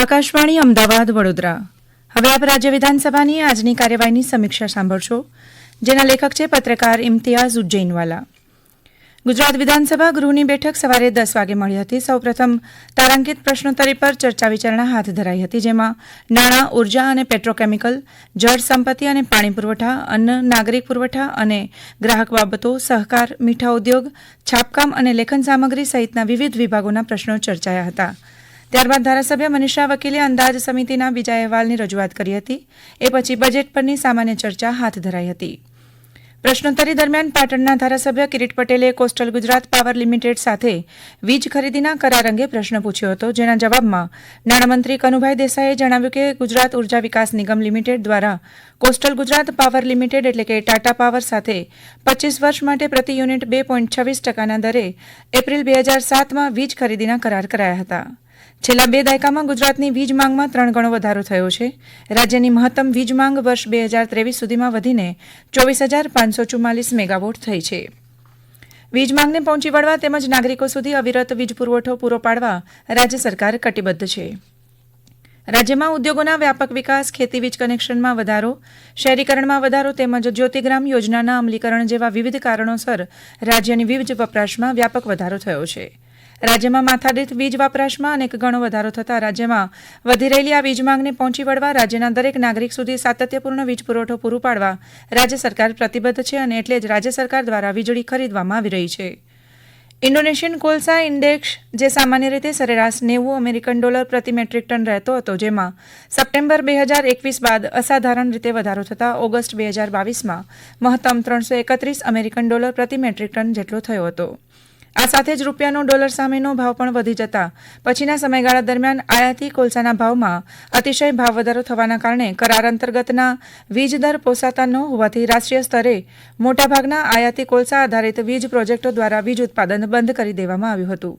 આકાશવાણી અમદાવાદ, વડોદરા. હવે આપ રાજ્ય વિધાનસભાની આજની કાર્યવાહીની સમીક્ષા સાંભળશો, જેના લેખક છે પત્રકાર ઇમ્તિયાઝ ઉજ્જૈનવાલા. ગુજરાત વિધાનસભા ગૃહની બેઠક સવારે દસ વાગે મળી હતી. સૌપ્રથમ તારાંકિત પ્રશ્નોત્તરી પર ચર્ચા વિચારણા હાથ ધરાઈ હતી, જેમાં નાણાં, ઊર્જા અને પેટ્રોકેમિકલ, જળ સંપત્તિ અને પાણી પુરવઠા, અન્ન, નાગરિક પુરવઠા અને ગ્રાહક બાબતો, સહકાર, મીઠા ઉદ્યોગ, છાપકામ અને લેખન સામગ્રી સહિતના વિવિધ વિભાગોના પ્રશ્નો ચર્ચાયા હતા. ત્યારબાદ ધારાસભ્ય મનીષા વકીલે અંદાજ સમિતિના બીજા અહેવાલની રજૂઆત કરી હતી. એ પછી બજેટ પરની સામાન્ય ચર્ચા હાથ ધરાઈ હતી. પ્રશ્નોત્તરી દરમિયાન પાટણના ધારાસભ્ય કિરીટ પટેલે કોસ્ટલ ગુજરાત પાવર લિમિટેડ સાથે વીજ ખરીદીના કરાર અંગે પ્રશ્ન પૂછ્યો હતો. જેના જવાબમાં નાણામંત્રી કનુભાઈ દેસાઈએ જણાવ્યું કે ગુજરાત ઊર્જા વિકાસ નિગમ લિમિટેડ દ્વારા કોસ્ટલ ગુજરાત પાવર લિમિટેડ એટલે કે ટાટા પાવર સાથે પચીસ વર્ષ માટે પ્રતિ યુનિટ બે પોઈન્ટ છવ્વીસ ટકાના દરે એપ્રિલ બે હજાર સાતમાં વીજ ખરીદીના કરાર કરાયા હતા. છેલ્લા બે દાયકામાં ગુજરાતની વીજ માંગમાં ત્રણ ગણો વધારો થયો છે. રાજ્યની મહત્તમ વીજ માંગ વર્ષ બે હજાર ત્રેવીસ સુધીમાં વધીને ચોવીસ હજાર પાંચસો ચુમ્માલીસ મેગાવોટ થઈ છે. વીજ માંગને પહોંચી વળવા તેમજ નાગરિકો સુધી અવિરત વીજ પુરવઠો પૂરો પાડવા રાજ્ય સરકાર કટિબદ્ધ છે. રાજ્યમાં ઉદ્યોગોના વ્યાપક વિકાસ, ખેતી વીજ કનેક્શનમાં વધારો, શહેરીકરણમાં વધારો તેમજ જ્યોતિગ્રામ યોજનાના અમલીકરણ જેવા વિવિધ કારણોસર રાજ્યની વીજ વપરાશમાં વ્યાપક વધારો થયો છે. રાજ્યમાં માથાદીઠ વીજ વપરાશમાં અનેક ગણો વધારો થતાં રાજ્યમાં વધી રહેલી આ વીજ માંગને પહોંચી વળવા રાજ્યના દરેક નાગરિક સુધી સાતત્યપૂર્ણ વીજ પુરવઠો પૂરું પાડવા રાજ્ય સરકાર પ્રતિબદ્ધ છે અને એટલે જ રાજ્ય સરકાર દ્વારા વીજળી ખરીદવામાં આવી રહી છે. ઇન્ડોનેશિયન કોલસા ઇન્ડેક્સ, જે સામાન્ય રીતે સરેરાશ નેવું અમેરિકન ડોલર પ્રતિ મેટ્રિક ટન રહેતો હતો, જેમાં સપ્ટેમ્બર બે હજાર એકવીસ બાદ અસાધારણ રીતે વધારો થતાં ઓગસ્ટ બે હજાર બાવીસમાં મહત્તમ ત્રણસો એકત્રીસ અમેરિકન ડોલર પ્રતિ મેટ્રિક ટન જેટલો થયો હતો. આ સાથે જ રૂપિયાનો ડોલર સામેનો ભાવ પણ વધી જતા. પછીના સમયગાળા દરમિયાન આયાતી કોલસાના ભાવમાં અતિશય ભાવ વધારો થવાના કારણે કરાર અંતર્ગતના વીજ દર પોસાતા ન હોવાથી રાષ્ટ્રીય સ્તરે મોટાભાગના આયાતી કોલસા આધારિત વીજ પ્રોજેક્ટો દ્વારા વીજ ઉત્પાદન બંધ કરી દેવામાં આવ્યું હતું.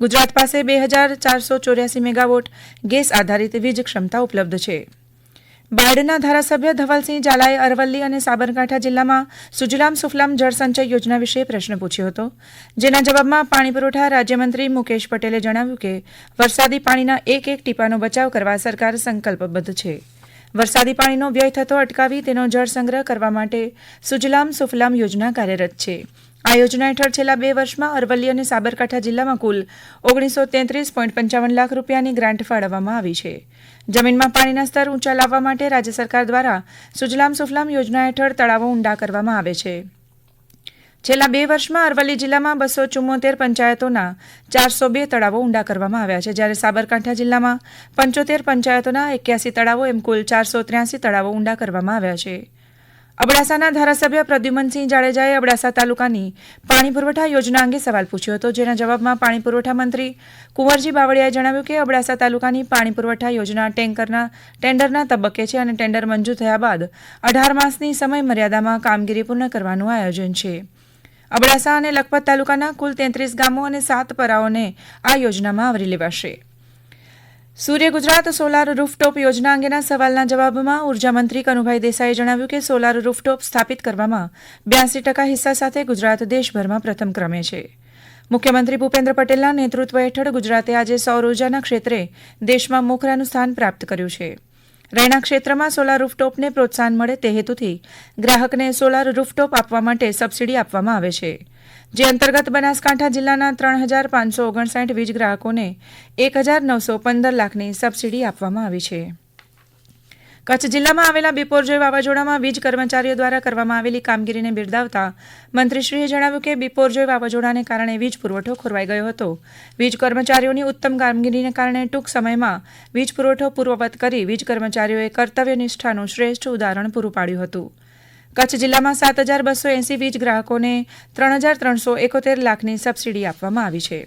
ગુજરાત પાસે બે હજાર ચારસો ચોર્યાસી મેગાવોટ ગેસ આધારિત વીજ ક્ષમતા ઉપલબ્ધ છે. બાયડના ધારાસભ્ય ધવલસિંહ ઝાલાએ અરવલ્લી અને સાબરકાંઠા જિલ્લામાં સુજલામ સુફલામ જળસંચય યોજના વિશે પ્રશ્ન પૂછ્યો હતો. જેના જવાબમાં પાણી પુરવઠા રાજ્યમંત્રી મુકેશ પટેલે જણાવ્યું કે, વરસાદી પાણીના એક એક ટીપાનો બચાવ કરવા સરકાર સંકલ્પબદ્ધ છે. વરસાદી પાણીનો વ્યય થતો અટકાવી તેનો જળ સંગ્રહ કરવા માટે સુજલામ સુફલામ યોજના કાર્યરત છે. આ યોજના હેઠળ છેલ્લા બે વર્ષમાં અરવલ્લી અને સાબરકાંઠા જિલ્લામાં કુલ ઓગણીસો તેત્રીસ પોઈન્ટ પંચાવન લાખ રૂપિયાની ગ્રાન્ટ ફાળવવામાં આવી છે. જમીનમાં પાણીના સ્તર ઊંચા લાવવા માટે રાજ્ય સરકાર દ્વારા સુજલામ સુફલામ યોજના હેઠળ તળાવો ઊંડા કરવામાં આવે છે. છેલ્લા બે વર્ષમાં અરવલ્લી જિલ્લામાં બસો ચુમ્મોતેર પંચાયતોના ચારસો બે તળાવો ઊંડા કરવામાં આવ્યા છે, જ્યારે સાબરકાંઠા જિલ્લામાં પંચોતેર પંચાયતોના એક્યાસી તળાવો એમ કુલ ચારસો ત્ર્યાસી તળાવો ઊંડા કરવામાં આવ્યા છે. અબડાસાના ધારાસભ્ય પ્રદ્યુમનસિંહ જાડેજાએ અબડાસા તાલુકાની પાણી પુરવઠા યોજના અંગે સવાલ પૂછ્યો હતો. જેના જવાબમાં પાણી પુરવઠા મંત્રી કુંવરજી બાવળિયાએ જણાવ્યું કે અબડાસા તાલુકાની પાણી પુરવઠા યોજના ટેન્કરના, ટેન્ડરના તબક્કે છે અને ટેન્ડર મંજૂર થયા બાદ અઢાર માસની સમય મર્યાદામાં કામગીરી પૂર્ણ કરવાનું આયોજન છે. અબડાસા અને લખપત તાલુકાના કુલ તેત્રીસ ગામો અને સાત પરાઓને આ યોજનામાં આવરી લેવાશે. સૂર્ય ગુજરાત સોલાર રૂફટોપ યોજના અંગેના સવાલના જવાબમાં ઉર્જામંત્રી કનુભાઈ દેસાઈએ જણાવ્યું કે સોલાર રૂફટોપ સ્થાપિત કરવામાં બ્યાસી ટકા હિસ્સા સાથે ગુજરાત દેશભરમાં પ્રથમ ક્રમે છે. મુખ્યમંત્રી ભૂપેન્દ્ર પટેલના નેતૃત્વ હેઠળ ગુજરાતે આજે સૌર ઉર્જાના ક્ષેત્રે દેશમાં મોખરાનું સ્થાન પ્રાપ્ત કર્યું છે. રૈણા ક્ષેત્રમાં સોલાર રૂફટોપને પ્રોત્સાહન મળે તે હેતુથી ગ્રાહકને સોલાર રૂફટોપ આપવા માટે સબસિડી આપવામાં આવે છે. જે અંતર્ગત બનાસકાંઠા જિલ્લાના ત્રણ હજાર પાંચસો ઓગણસાઠ વીજ ગ્રાહકોને એક હજાર નવસો પંદર લાખની સબસિડી આપવામાં આવી છે. કચ્છ જિલ્લામાં આવેલા બિપોરજોય વાવાઝોડામાં વીજ કર્મચારીઓ દ્વારા કરવામાં આવેલી કામગીરીને બિરદાવતા મંત્રીશ્રીએ જણાવ્યું કે બિપોરજોય વાવાઝોડાને કારણે વીજ પુરવઠો ખોરવાઈ ગયો હતો. વીજ કર્મચારીઓની ઉત્તમ કામગીરીને કારણે ટૂંક સમયમાં વીજ પુરવઠો પૂર્વવત કરી વીજ કર્મચારીઓએ કર્તવ્ય નિષ્ઠાનું શ્રેષ્ઠ ઉદાહરણ પૂરું પાડ્યું હતું. કચ્છ જિલ્લામાં સાત હજાર બસો એંસી વીજ ગ્રાહકોને ત્રણ હજાર ત્રણસો એકોતેર લાખની સબસિડી આપવામાં આવી છે.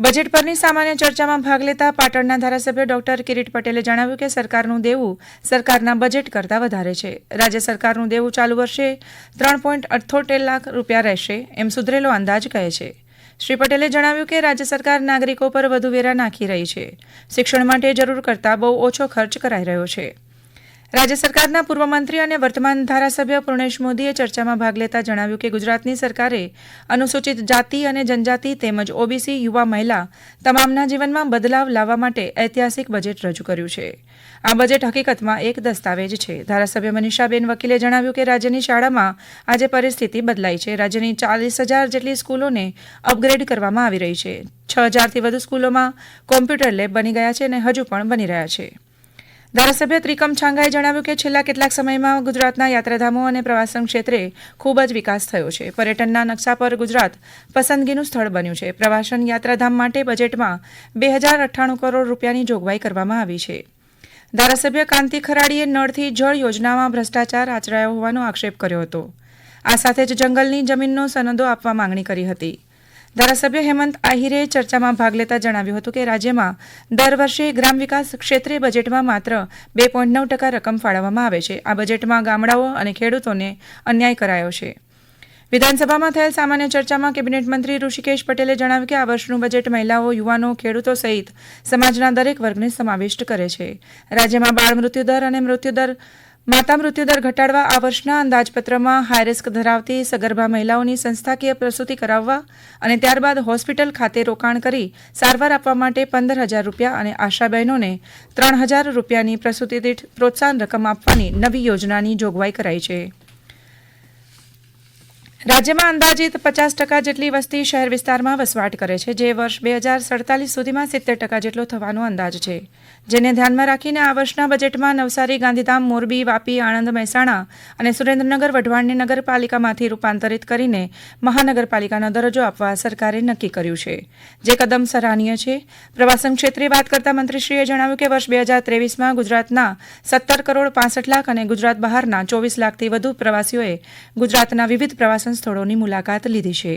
બજેટ પરની સામાન્ય ચર્ચામાં ભાગ લેતા પાટણના ધારાસભ્ય ડોક્ટર કિરીટ પટેલે જણાવ્યું કે સરકારનું દેવું સરકારના બજેટ કરતાં વધારે છે. રાજ્ય સરકારનું દેવું ચાલુ વર્ષે ત્રણ પોઈન્ટ અઠ્ઠોતેર લાખ રૂપિયા રહેશે એમ સુધરેલો અંદાજ કહે છે. શ્રી પટેલે જણાવ્યું કે રાજ્ય સરકાર નાગરિકો પર વધુ વેરા નાખી રહી છે. શિક્ષણ માટે જરૂર કરતાં બહુ ઓછો ખર્ચ કરાઈ રહ્યો છે. રાજ્ય સરકારના પૂર્વ મંત્રી અને વર્તમાન ધારાસભ્ય પૂર્ણેશ મોદીએ ચર્ચામાં ભાગ લેતા જણાવ્યું કે ગુજરાતની સરકારે અનુસૂચિત જાતિ અને જનજાતિ તેમજ ઓબીસી યુવા મહિલા તમામના જીવનમાં બદલાવ લાવવા માટે ઐતિહાસિક બજેટ રજૂ કર્યું છે. આ બજેટ હકીકતમાં એક દસ્તાવેજ છે. ધારાસભ્ય મનીષાબેન વકીલે જણાવ્યું કે રાજ્યની શાળામાં આજે પરિસ્થિતિ બદલાઈ છે. રાજ્યની ચાલીસ હજાર જેટલી સ્કૂલોને અપગ્રેડ કરવામાં આવી રહી છે. છ હજારથી વધુ સ્કૂલોમાં કોમ્પ્યુટર લેબ બની ગયા છે અને હજુ પણ બની રહ્યા છે. ધારાસભ્ય ત્રિકમ છાંગાએ જણાવ્યું કે છેલ્લા કેટલાક સમયમાં ગુજરાતના યાત્રાધામો અને પ્રવાસન ક્ષેત્રે ખૂબ જ વિકાસ થયો છે. પર્યટનના નકશા પર ગુજરાત પસંદગીનું સ્થળ બન્યું છે. પ્રવાસન યાત્રાધામ માટે બજેટમાં બે હજાર અઠ્ઠાણું કરોડ રૂપિયાની જોગવાઈ કરવામાં આવી છે. ધારાસભ્ય કાંતિ ખરાડીએ નળથી જળ યોજનામાં ભ્રષ્ટાચાર આચરાયો હોવાનો આક્ષેપ કર્યો હતો. આ સાથે જ જંગલની જમીનનો સનદો આપવા માંગણી કરી હતી. ધારાસભ્ય હેમંત આહિરે ચર્ચામાં ભાગ લેતા જણાવ્યું હતું કે રાજ્યમાં દર વર્ષે ગ્રામ વિકાસ ક્ષેત્રે બજેટમાં માત્ર બે પોઈન્ટ નવ ટકા રકમ ફાળવવામાં આવે છે. આ બજેટમાં ગામડાઓ અને ખેડૂતોને અન્યાય કરાયો છે. વિધાનસભામાં થયેલ સામાન્ય ચર્ચામાં કેબિનેટ મંત્રી ઋષિકેશ પટેલે જણાવ્યું કે આ વર્ષનું બજેટ મહિલાઓ, યુવાનો, ખેડૂતો સહિત સમાજના દરેક વર્ગને સમાવિષ્ટ કરે છે. રાજ્યમાં બાળ મૃત્યુદર અને મૃત્યુદર માતા મૃત્યુદર ઘટાડવા આ વર્ષના અંદાજપત્રમાં હાઈરિસ્ક ધરાવતી સગર્ભા મહિલાઓની સંસ્થાકીય પ્રસૂતિ કરાવવા અને ત્યારબાદ હોસ્પિટલ ખાતે રોકાણ કરી સારવાર આપવા માટે પંદર હજાર રૂપિયા અને આશા બહેનોને ત્રણ હજાર રૂપિયાની પ્રસૂતિ દીઠ પ્રોત્સાહન રકમ આપવાની નવી યોજનાની જોગવાઈ કરાઈ છે. રાજ્યમાં અંદાજિત પચાસ ટકા જેટલી વસ્તી શહેર વિસ્તારમાં વસવાટ કરે છે, જે વર્ષ બે હજાર સડતાલીસ સુધીમાં સિત્તેર ટકા જેટલો થવાનો અંદાજ છે. જેને ધ્યાનમાં રાખીને આ વર્ષના બજેટમાં નવસારી, ગાંધીધામ, મોરબી, વાપી, આણંદ, મહેસાણા અને સુરેન્દ્રનગર, વઢવાણને નગરપાલિકામાંથી રૂપાંતરિત કરીને મહાનગરપાલિકાનો દરજ્જો આપવા સરકારે નક્કી કર્યું છે. જે કદમ સરાહનીય છે. પ્રવાસન ક્ષેત્રે વાત કરતા મંત્રીશ્રીએ જણાવ્યું કે વર્ષ બે હજાર ત્રેવીસમાં ગુજરાતના સત્તર કરોડ પાસઠ લાખ અને ગુજરાત બહારના ચોવીસ લાખથી વધુ પ્રવાસીઓએ ગુજરાતના વિવિધ પ્રવાસન સ્થળોની મુલાકાત લીધી છે.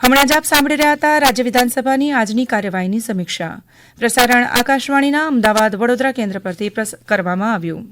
હમણાં જ આપ સાંભળી રહ્યા હતા રાજ્ય વિધાનસભાની આજની કાર્યવાહીની સમીક્ષા. પ્રસારણ આકાશવાણીના અમદાવાદ વડોદરા કેન્દ્ર પરથી કરવામાં આવ્યું.